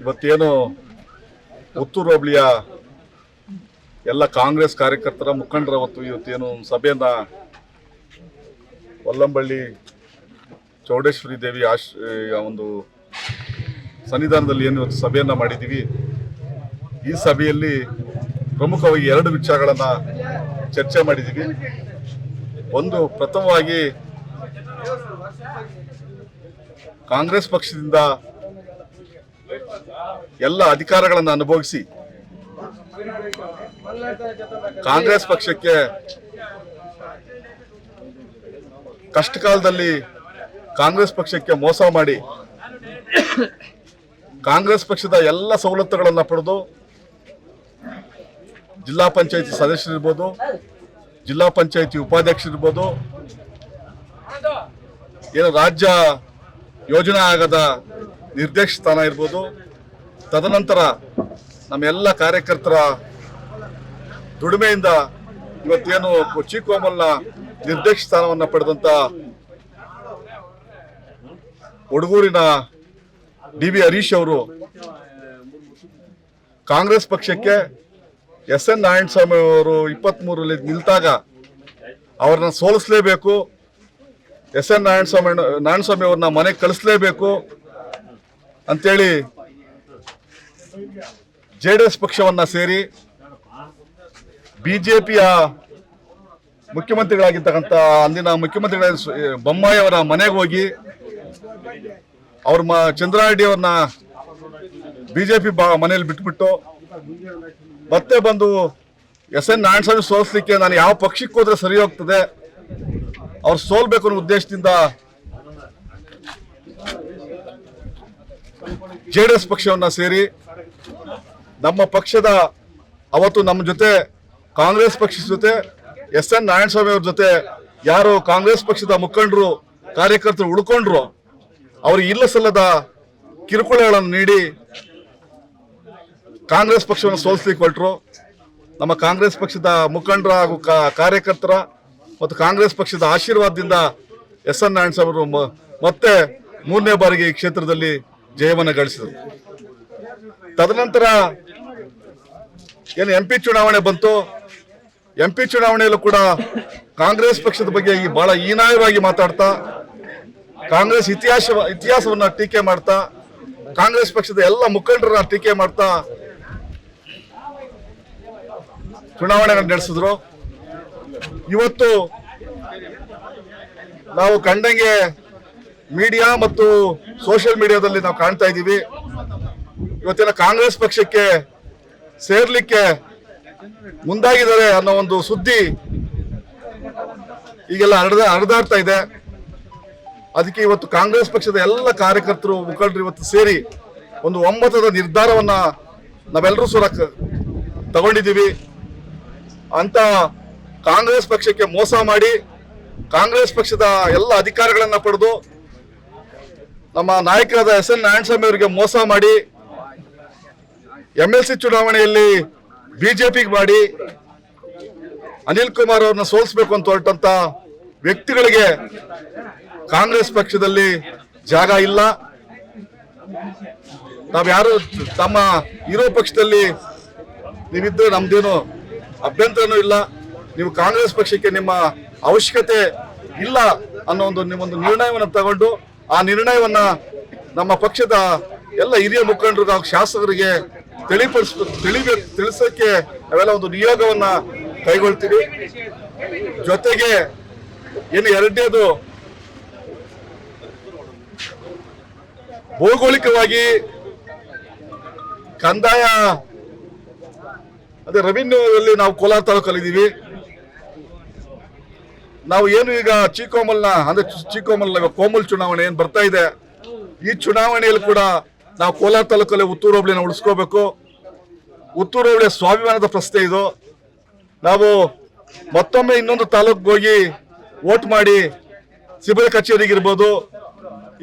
ಇವತ್ತೇನು ಪುತ್ತೂರು ಹೋಬಳಿಯ ಎಲ್ಲ ಕಾಂಗ್ರೆಸ್ ಕಾರ್ಯಕರ್ತರ ಮುಖಂಡರ ಹೊತ್ತು ಇವತ್ತೇನು ಸಭೆಯನ್ನ ವಲ್ಲಂಬಳ್ಳಿ ಚೌಡೇಶ್ವರಿ ದೇವಿ ಆಶ್ ಒಂದು ಸನ್ನಿಧಾನದಲ್ಲಿ ಏನು ಇವತ್ತು ಸಭೆಯನ್ನ ಮಾಡಿದ್ದೀವಿ. ಈ ಸಭೆಯಲ್ಲಿ ಪ್ರಮುಖವಾಗಿ ಎರಡು ವಿಚಾರಗಳನ್ನ ಚರ್ಚೆ ಮಾಡಿದ್ದೀವಿ. ಒಂದು, ಪ್ರಥಮವಾಗಿ ಕಾಂಗ್ರೆಸ್ ಪಕ್ಷದಿಂದ ಎಲ್ಲ ಅಧಿಕಾರಗಳನ್ನು ಅನುಭವಿಸಿ ಕಾಂಗ್ರೆಸ್ ಪಕ್ಷಕ್ಕೆ ಕಷ್ಟ ಕಾಲದಲ್ಲಿ ಕಾಂಗ್ರೆಸ್ ಪಕ್ಷಕ್ಕೆ ಮೋಸ ಮಾಡಿ ಕಾಂಗ್ರೆಸ್ ಪಕ್ಷದ ಎಲ್ಲ ಸವಲತ್ತುಗಳನ್ನ ಪಡೆದು ಜಿಲ್ಲಾ ಪಂಚಾಯತಿ ಸದಸ್ಯರಿರ್ಬೋದು, ಜಿಲ್ಲಾ ಪಂಚಾಯತಿ ಉಪಾಧ್ಯಕ್ಷರಿರ್ಬೋದು, ಏನು ರಾಜ್ಯ ಯೋಜನೆ ಆಗದ ನಿರ್ದೇಶ ಸ್ಥಾನ ಇರ್ಬೋದು ತದನಂತರ ನಮ್ಮೆಲ್ಲ ಕಾರ್ಯಕರ್ತರ ದುಡಿಮೆಯಿಂದ ಇವತ್ತೇನು ಕೊಚ್ಚಿ ಕೋಮಲ್ನ ನಿರ್ದೇಶ ಸ್ಥಾನವನ್ನು ಪಡೆದಂತ ಒಡಗೂರಿನ ಡಿ ವಿ ಹರೀಶ್ ಅವರು ಕಾಂಗ್ರೆಸ್ ಪಕ್ಷಕ್ಕೆ ಎಸ್ ಎನ್ ನಾರಾಯಣಸ್ವಾಮಿ ಅವರು ಇಪ್ಪತ್ಮೂರರಲ್ಲಿ ನಿಲ್ತಾಗ ಅವ್ರನ್ನ ಸೋಲಿಸಲೇಬೇಕು. ಎಸ್ ಎನ್ ನಾರಾಯಣಸ್ವಾಮಿ ನಾರಾಯಣಸ್ವಾಮಿ ಅವ್ರನ್ನ ಮನೆಗೆ ಕಳಿಸ್ಲೇಬೇಕು ಅಂತೇಳಿ ಜೆ ಡಿ ಎಸ್ ಪಕ್ಷವನ್ನ ಸೇರಿ ಬಿಜೆಪಿಯ ಮುಖ್ಯಮಂತ್ರಿಗಳಾಗಿರ್ತಕ್ಕಂಥ ಅಂದಿನ ಮುಖ್ಯಮಂತ್ರಿಗಳ ಬೊಮ್ಮಾಯಿ ಅವರ ಮನೆಗೆ ಹೋಗಿ ಅವ್ರ ಮ, ಚಂದ್ರಾರೆಡ್ಡಿ ಅವ್ರನ್ನ ಬಿಜೆಪಿ ಬಾ, ಮನೆಯಲ್ಲಿ ಬಿಟ್ಬಿಟ್ಟು ಮತ್ತೆ ಬಂದು ಎಸ್ ಎನ್ ನಾರಾಯಣಸ್ವಾಮಿ ಸೋಲಿಸ್ಲಿಕ್ಕೆ ನಾನು ಯಾವ ಪಕ್ಷಕ್ಕೆ ಹೋದ್ರೆ ಸರಿ ಹೋಗ್ತದೆ, ಅವ್ರು ಸೋಲ್ಬೇಕು ಅನ್ನೋ ಉದ್ದೇಶದಿಂದ ಜೆ ಡಿ ಎಸ್ ಪಕ್ಷವನ್ನ ಸೇರಿ ನಮ್ಮ ಪಕ್ಷದ ಅವತ್ತು ನಮ್ಮ ಜೊತೆ ಕಾಂಗ್ರೆಸ್ ಪಕ್ಷದ ಜೊತೆ ಎಸ್ ಎನ್ ನಾರಾಯಣಸ್ವಾಮಿ ಅವ್ರ ಜೊತೆ ಯಾರು ಕಾಂಗ್ರೆಸ್ ಪಕ್ಷದ ಮುಖಂಡರು, ಕಾರ್ಯಕರ್ತರು ಉಳ್ಕೊಂಡ್ರು ಅವ್ರಿಗೆ ಇಲ್ಲ ಸಲ್ಲದ ಕಿರುಕುಳಗಳನ್ನು ನೀಡಿ ಕಾಂಗ್ರೆಸ್ ಪಕ್ಷವನ್ನು ಸೋಲಿಸ್ಲಿಕ್ಕೆ ಹೊರಟರು ನಮ್ಮ ಕಾಂಗ್ರೆಸ್ ಪಕ್ಷದ ಮುಖಂಡರ ಹಾಗೂ ಕಾರ್ಯಕರ್ತರ ಮತ್ತು ಕಾಂಗ್ರೆಸ್ ಪಕ್ಷದ ಆಶೀರ್ವಾದದಿಂದ ಎಸ್ ಎನ್ ನಾರಾಯಣಸ್ವಾಮಿ ಅವರು ಮತ್ತೆ ಮೂರನೇ ಬಾರಿಗೆ ಈ ಕ್ಷೇತ್ರದಲ್ಲಿ ಜಯವನ್ನು ಗಳಿಸಿದರು. ತದನಂತರ ಏನು ಎಂ ಪಿ ಚುನಾವಣೆ ಬಂತು? ಎಂ ಪಿ ಚುನಾವಣೆಯಲ್ಲೂ ಕೂಡ ಕಾಂಗ್ರೆಸ್ ಪಕ್ಷದ ಬಗ್ಗೆ ಬಹಳ ಹೀನಾಯವಾಗಿ ಮಾತಾಡ್ತಾ, ಕಾಂಗ್ರೆಸ್ ಇತಿಹಾಸ, ಇತಿಹಾಸವನ್ನ ಟೀಕೆ ಮಾಡ್ತಾ, ಕಾಂಗ್ರೆಸ್ ಪಕ್ಷದ ಎಲ್ಲ ಮುಖಂಡರನ್ನ ಟೀಕೆ ಮಾಡ್ತಾ ಚುನಾವಣೆ ನಡೆಸಿದ್ರು. ಇವತ್ತು ನಾವು ಕಂಡಂಗೆ ಮೀಡಿಯಾ ಮತ್ತು ಸೋಷಿಯಲ್ ಮೀಡಿಯಾದಲ್ಲಿ ನಾವು ಕಾಣ್ತಾ ಇದ್ದೀವಿ. ಇವತ್ತಿನ ಕಾಂಗ್ರೆಸ್ ಪಕ್ಷಕ್ಕೆ ಸೇರ್ಲಿಕ್ಕೆ ಮುಂದಾಗಿದ್ದಾರೆ ಅನ್ನೋ ಒಂದು ಸುದ್ದಿ ಈಗೆಲ್ಲ ಹರಿದ ಹರಿದಾಡ್ತಾ ಇದೆ. ಅದಕ್ಕೆ ಇವತ್ತು ಕಾಂಗ್ರೆಸ್ ಪಕ್ಷದ ಎಲ್ಲ ಕಾರ್ಯಕರ್ತರು, ಮುಖಂಡರು ಇವತ್ತು ಸೇರಿ ಒಂದು ಒಮ್ಮತದ ನಿರ್ಧಾರವನ್ನ ನಾವೆಲ್ಲರೂ ಸುರ ತಗೊಂಡಿದ್ದೀವಿ. ಅಂತ ಕಾಂಗ್ರೆಸ್ ಪಕ್ಷಕ್ಕೆ ಮೋಸ ಮಾಡಿ ಕಾಂಗ್ರೆಸ್ ಪಕ್ಷದ ಎಲ್ಲ ಅಧಿಕಾರಗಳನ್ನ ಪಡೆದು ನಮ್ಮ ನಾಯಕರಾದ ಎಸ್ ಎನ್ ನಾರಾಯಣಸ್ವಾಮಿ ಅವರಿಗೆ ಮೋಸ ಮಾಡಿ ಎಂ ಎಲ್ ಸಿ ಚುನಾವಣೆಯಲ್ಲಿ ಬಿಜೆಪಿಗೆ ಮಾಡಿ ಅನಿಲ್ ಕುಮಾರ್ ಅವ್ರನ್ನ ಸೋಲಿಸಬೇಕು ಅಂತ ಹೊರಟಂತ ವ್ಯಕ್ತಿಗಳಿಗೆ ಕಾಂಗ್ರೆಸ್ ಪಕ್ಷದಲ್ಲಿ ಜಾಗ ಇಲ್ಲ. ನಾವ್ಯಾರು ತಮ್ಮ ಇರೋ ಪಕ್ಷದಲ್ಲಿ ನೀವಿದ್ರೆ ನಮ್ದೇನು ಅಭ್ಯಂತರನೂ ಇಲ್ಲ. ನೀವು ಕಾಂಗ್ರೆಸ್ ಪಕ್ಷಕ್ಕೆ ನಿಮ್ಮ ಅವಶ್ಯಕತೆ ಇಲ್ಲ ಅನ್ನೋ ಒಂದು ನಿಮ್ಮೊಂದು ನಿರ್ಣಯವನ್ನು ತಗೊಂಡು ಆ ನಿರ್ಣಯವನ್ನ ನಮ್ಮ ಪಕ್ಷದ ಎಲ್ಲ ಹಿರಿಯ ಮುಖಂಡರು ಹಾಗೂ ಶಾಸಕರಿಗೆ ತಿಳಿಪಡಿಸ್ ತಿಳಿಬೇಕು ತಿಳಿಸೋಕೆ ನಾವೆಲ್ಲ ಒಂದು ನಿಯೋಗವನ್ನ ಕೈಗೊಳ್ತೀವಿ. ಜೊತೆಗೆ ಏನು ಎರಡನೇದು ಭೌಗೋಳಿಕವಾಗಿ ಕಂದಾಯ, ಅದೇ ರೆವಿನ್ಯೂ ಅಲ್ಲಿ ನಾವು ಕೋಲಾರ ತಾಲೂಕಲ್ಲಿದ್ದೀವಿ ನಾವು ಏನು ಈಗ ಚಿಕ್ಕೋಮಲ್ನ, ಅಂದ್ರೆ ಚಿಕ್ಕೋಮಲ್ ಕೋಮಲ್ ಚುನಾವಣೆ ಏನು ಬರ್ತಾ ಇದೆ, ಈ ಚುನಾವಣೆಯಲ್ಲಿ ಕೂಡ ನಾವು ಕೋಲಾರ ತಾಲೂಕಲ್ಲಿ ಉತ್ತೂರು ಹೋಬಳಿನ ಉಳಿಸ್ಕೋಬೇಕು. ಉತ್ತೂರು ಹೋಬಳಿಯ ಸ್ವಾಭಿಮಾನದ ಪ್ರಶ್ನೆ ಇದು. ನಾವು ಮತ್ತೊಮ್ಮೆ ಇನ್ನೊಂದು ತಾಲೂಕಿಗೆ ಹೋಗಿ ವೋಟ್ ಮಾಡಿ ಸಿಬಿಲ್ ಕಚೇರಿಗಿರ್ಬೋದು,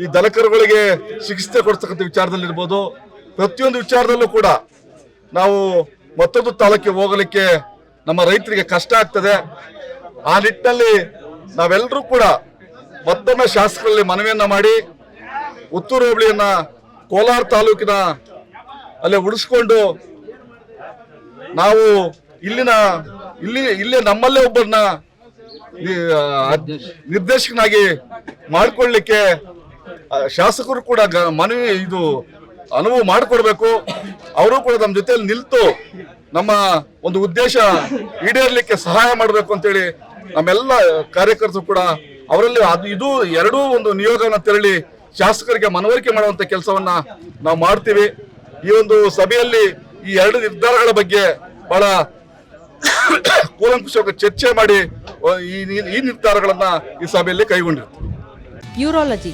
ಈ ದಲಕರುಗಳಿಗೆ ಚಿಕಿತ್ಸೆ ಕೊಡ್ತಕ್ಕಂಥ ವಿಚಾರದಲ್ಲಿರ್ಬೋದು. ಪ್ರತಿಯೊಂದು ವಿಚಾರದಲ್ಲೂ ಕೂಡ ನಾವು ಮತ್ತೊಂದು ತಾಲೂಕಿಗೆ ಹೋಗಲಿಕ್ಕೆ ನಮ್ಮ ರೈತರಿಗೆ ಕಷ್ಟ ಆಗ್ತದೆ. ಆ ನಿಟ್ಟಿನಲ್ಲಿ ನಾವೆಲ್ಲರೂ ಕೂಡ ಮತ್ತೊಮ್ಮೆ ಶಾಸಕರಲ್ಲಿ ಮನವಿಯನ್ನ ಮಾಡಿ ಉತ್ತೂರು ಹೋಬಳಿಯನ್ನ ಕೋಲಾರ ತಾಲೂಕಿನ ಅಲ್ಲೇ ಉಳಿಸ್ಕೊಂಡು ನಾವು ಇಲ್ಲಿನ ಇಲ್ಲಿ ಇಲ್ಲೇ ನಮ್ಮಲ್ಲೇ ಒಬ್ಬರನ್ನ ನಿರ್ದೇಶಕನಾಗಿ ಮಾಡಿಕೊಳ್ಳಿಕ್ಕೆ ಶಾಸಕರು ಕೂಡ ಮನವಿ ಇದು ಅನುವು ಮಾಡಿಕೊಡ್ಬೇಕು. ಅವರು ಕೂಡ ನಮ್ಮ ಜೊತೆಯಲ್ಲಿ ನಿಲ್ತು ನಮ್ಮ ಒಂದು ಉದ್ದೇಶ ಈಡೇರ್ಲಿಕ್ಕೆ ಸಹಾಯ ಮಾಡಬೇಕು ಅಂತೇಳಿ ನಮ್ಮೆಲ್ಲ ಕಾರ್ಯಕರ್ತರು ಕೂಡ ಅವರಲ್ಲಿ ಅದು ಇದು ಎರಡೂ ಒಂದು ನಿಯೋಗನ ತೆರಳಿ ಶಾಸಕರಿಗೆ ಮನವರಿಕೆ ಮಾಡುವಂತ ಕೆಲಸವನ್ನ ನಾವು ಮಾಡ್ತೀವಿ. ಈ ಒಂದು ಸಭೆಯಲ್ಲಿ ಈ ಎರಡು ನಿರ್ಧಾರಗಳ ಬಗ್ಗೆ ಬಹಳ ಕೂಲಂಕುಷವಾಗಿ ಚರ್ಚೆ ಮಾಡಿ, ಈ ನಿರ್ಧಾರಗಳನ್ನ ಈ ಸಭೆಯಲ್ಲಿ ಕೈಗೊಂಡಿರ್ತೀವಿ. ಯೂರಾಲಜಿ.